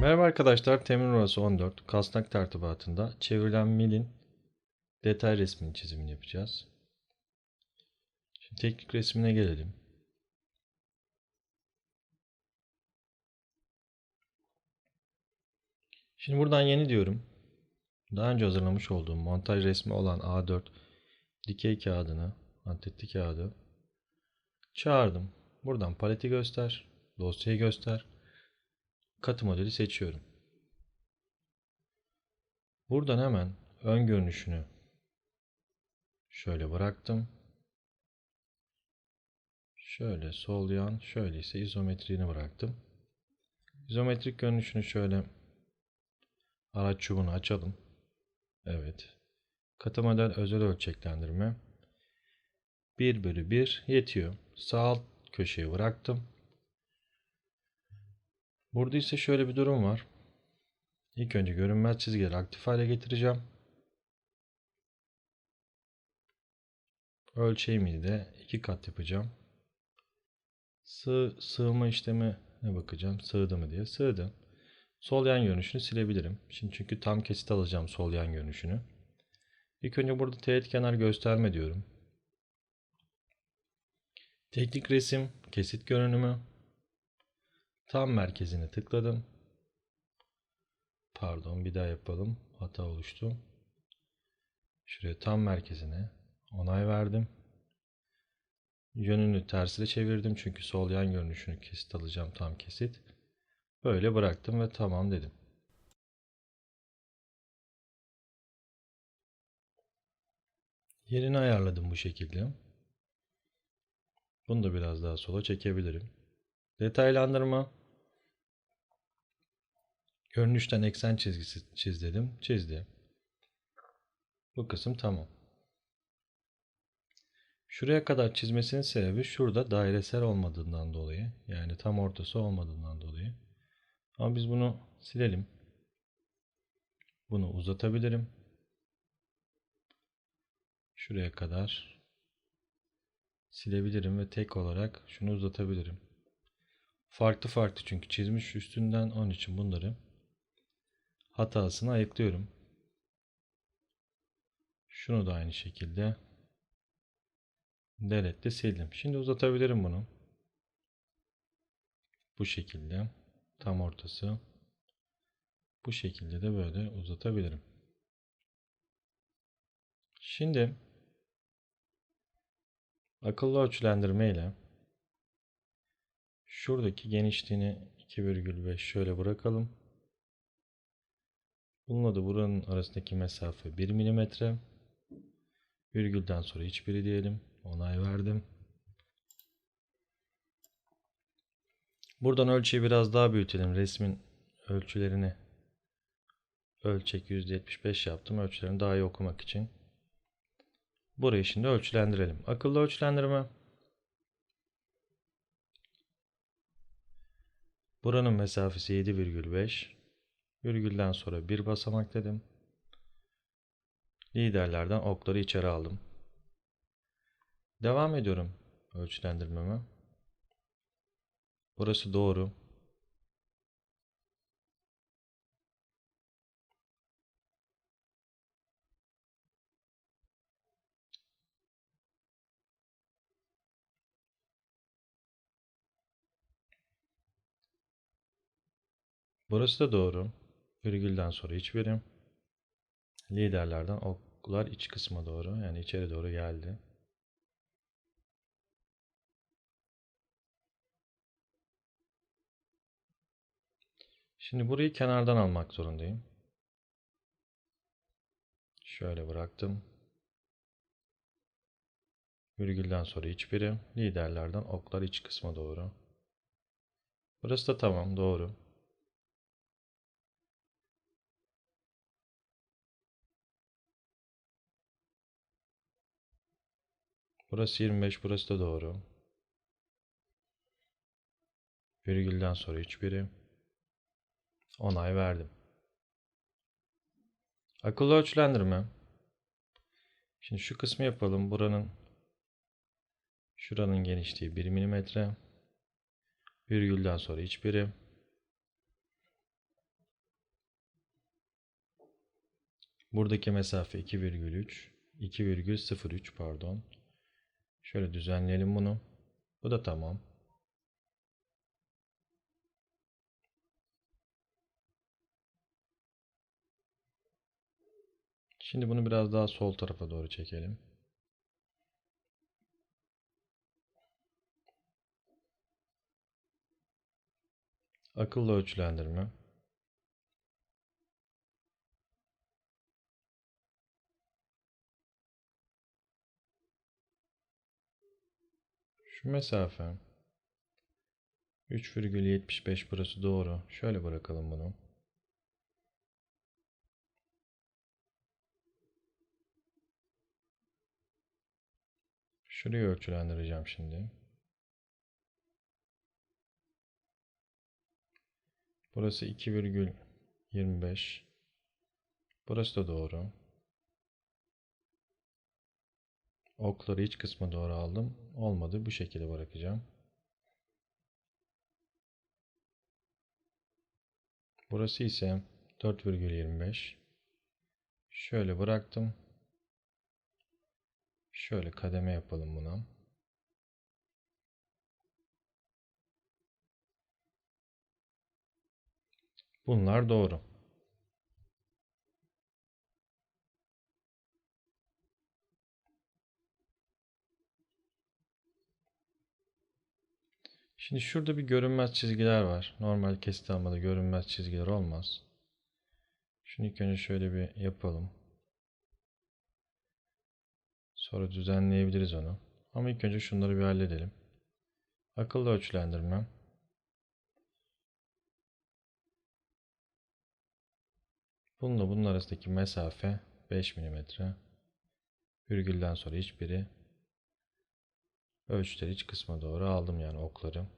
Merhaba arkadaşlar, Temin Orası 14 Kasnak tertibatında çevrilen milin detay resmini çizimini yapacağız. Şimdi teknik resmine gelelim. Şimdi buradan yeni diyorum. Daha önce hazırlamış olduğum montaj resmi olan A4 dikey kağıdını, antetli kağıdı çağırdım. Buradan paleti göster, dosyayı göster. Katı modeli seçiyorum. Buradan hemen ön görünüşünü şöyle bıraktım. Şöyle sol yan, şöyle ise izometriğini bıraktım. İzometrik görünüşünü şöyle araç çubuğunu açalım. Evet. Katı model özel ölçeklendirme 1 bölü 1 yetiyor. Sağ alt köşeye bıraktım. Burada ise şöyle bir durum var. İlk önce görünmez çizgileri aktif hale getireceğim. Ölçeğimi de iki kat yapacağım. Sığ, sığma işlemi ne bakacağım? Sığdı mı diye. Sığdı. Sol yan görünüşünü silebilirim. Şimdi çünkü tam kesit alacağım sol yan görünüşünü. İlk önce burada teğet kenar gösterme diyorum. Teknik resim, kesit görünümü, Tam merkezine tıkladım. Pardon bir daha yapalım. Hata oluştu. Şuraya tam merkezine onay verdim. Yönünü tersine çevirdim çünkü sol yan görünüşünü kesit alacağım tam kesit. Böyle bıraktım ve tamam dedim. Yerini ayarladım bu şekilde. Bunu da biraz daha sola çekebilirim. Detaylandırma. Görünüşten eksen çizgisi çiz dedim. Çizdi. Bu kısım tamam. Şuraya kadar çizmesinin sebebi şurada dairesel olmadığından dolayı. Yani tam ortası olmadığından dolayı. Ama biz bunu silelim. Bunu uzatabilirim. Şuraya kadar silebilirim ve tek olarak şunu uzatabilirim. Farklı farklı çünkü çizmiş üstünden onun için bunları hatasını ayıklıyorum. Şunu da aynı şekilde delete'de sildim. Şimdi uzatabilirim bunu. Bu şekilde tam ortası. Bu şekilde de böyle uzatabilirim. Şimdi akıllı ölçülendirme ile Şuradaki genişliğini 2,5 şöyle bırakalım. Bununla da buranın arasındaki mesafe 1 mm. Virgülden sonra hiçbiri diyelim. Onay verdim. Buradan ölçüyü biraz daha büyütelim. Resmin ölçülerini ölçek %75 yaptım. Ölçülerini daha iyi okumak için. Burayı şimdi ölçülendirelim. Akıllı ölçülendirme. Buranın mesafesi 7,5. Virgülden sonra bir basamak dedim. Liderlerden okları içeri aldım. Devam ediyorum ölçülendirmeme. Burası doğru. Burası da doğru. Virgülden sonra hiçbiri. Liderlerden oklar iç kısma doğru yani içeri doğru geldi. Şimdi burayı kenardan almak zorundayım. Şöyle bıraktım. Virgülden sonra hiçbiri. Liderlerden oklar iç kısma doğru. Burası da tamam doğru. Burası 25, burası da doğru. Virgülden sonra hiçbiri. Onay verdim. Akıllı ölçülendirme. Şimdi şu kısmı yapalım. Buranın Şuranın genişliği 1 milimetre. Virgülden sonra iç birim. Buradaki mesafe 2,3. 2,03 pardon. Şöyle düzenleyelim bunu. Bu da tamam. Şimdi bunu biraz daha sol tarafa doğru çekelim. Akıllı ölçülendirme. Şu mesafe 3,75 burası doğru. Şöyle bırakalım bunu. Şurayı ölçülendireceğim şimdi. Burası 2,25. Burası da doğru. Okları iç kısma doğru aldım. Olmadı. Bu şekilde bırakacağım. Burası ise 4,25. Şöyle bıraktım. Şöyle kademe yapalım buna. Bunlar doğru. Şimdi şurada bir görünmez çizgiler var. Normal kesit almada görünmez çizgiler olmaz. Şunu ilk önce şöyle bir yapalım. Sonra düzenleyebiliriz onu. Ama ilk önce şunları bir halledelim. Akıllı ölçülendirme. Bununla bunun arasındaki mesafe 5 mm. Virgülden sonra hiçbiri ölçüleri iç kısma doğru aldım yani okları.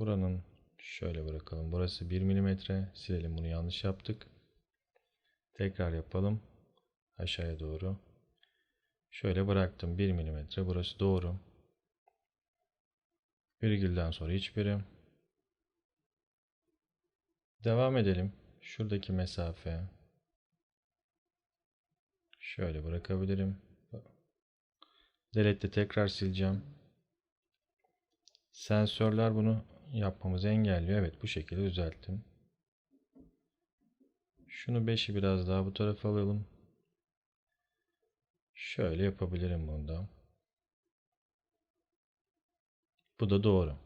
Buranın şöyle bırakalım. Burası 1 mm. Silelim bunu yanlış yaptık. Tekrar yapalım. Aşağıya doğru. Şöyle bıraktım 1 mm. Burası doğru. Virgülden sonra hiçbiri. Devam edelim. Şuradaki mesafe şöyle bırakabilirim. Delete'de tekrar sileceğim. Sensörler bunu yapmamızı engelliyor. Evet bu şekilde düzelttim. Şunu 5'i biraz daha bu tarafa alalım. Şöyle yapabilirim bunda. Bu da doğru.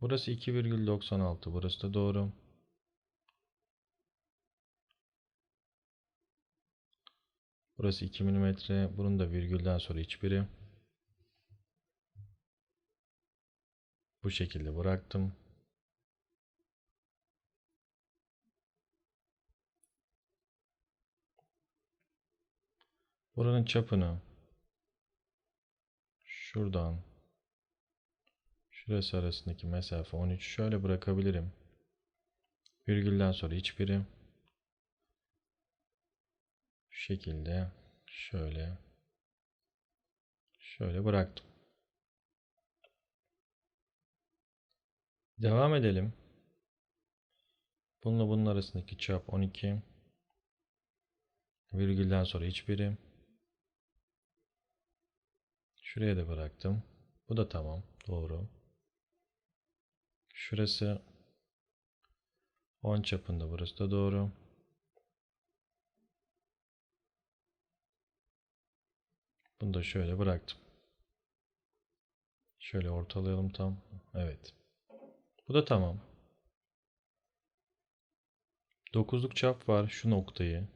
Burası 2,96. Burası da doğru. Burası 2 mm. Bunun da virgülden sonra hiçbiri. Bu şekilde bıraktım. Buranın çapını şuradan şurası arasındaki mesafe 13 şöyle bırakabilirim. Virgülden sonra hiçbiri şu şekilde şöyle şöyle bıraktım. Devam edelim. Bununla bunun arasındaki çap 12. Virgülden sonra hiçbiri. Şuraya da bıraktım. Bu da tamam. Doğru. Şurası 10 çapında. Burası da doğru. Bunu da şöyle bıraktım. Şöyle ortalayalım tam. Evet. Bu da tamam. Dokuzluk çap var. Şu noktayı.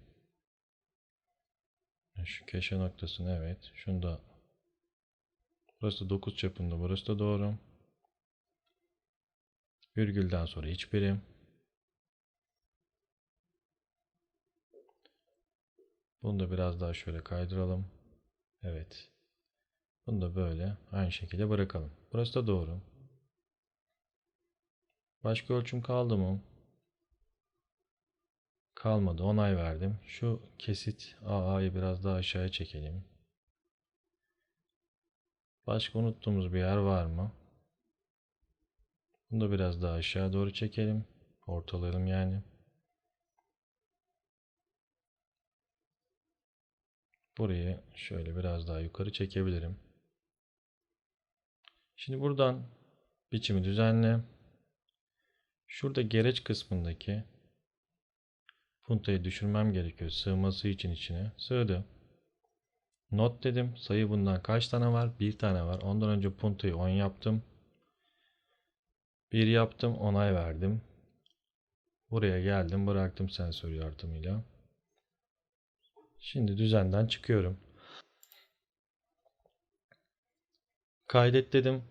Şu köşe noktasını evet. Şunu da Burası da 9 çapında. Burası da doğru. Virgülden sonra hiçbiri. Bunu da biraz daha şöyle kaydıralım. Evet. Bunu da böyle aynı şekilde bırakalım. Burası da doğru. Başka ölçüm kaldı mı? Kalmadı. Onay verdim. Şu kesit AA'yı biraz daha aşağıya çekelim. Başka unuttuğumuz bir yer var mı? Bunu da biraz daha aşağı doğru çekelim. Ortalayalım yani. Burayı şöyle biraz daha yukarı çekebilirim. Şimdi buradan biçimi düzenle. Şurada gereç kısmındaki puntayı düşürmem gerekiyor sığması için içine. Sığdı. Not dedim. Sayı bundan kaç tane var? Bir tane var. Ondan önce puntayı 10 yaptım. 1 yaptım. Onay verdim. Buraya geldim. Bıraktım sensör yardımıyla. Şimdi düzenden çıkıyorum. Kaydet dedim.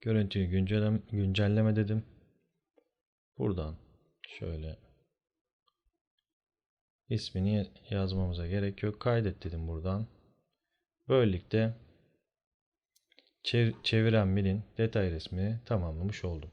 Görüntüyü güncelleme, güncelleme dedim. Buradan şöyle ismini yazmamıza gerek yok. Kaydet dedim buradan. Böylelikle çev- çeviren milin detay resmini tamamlamış oldum.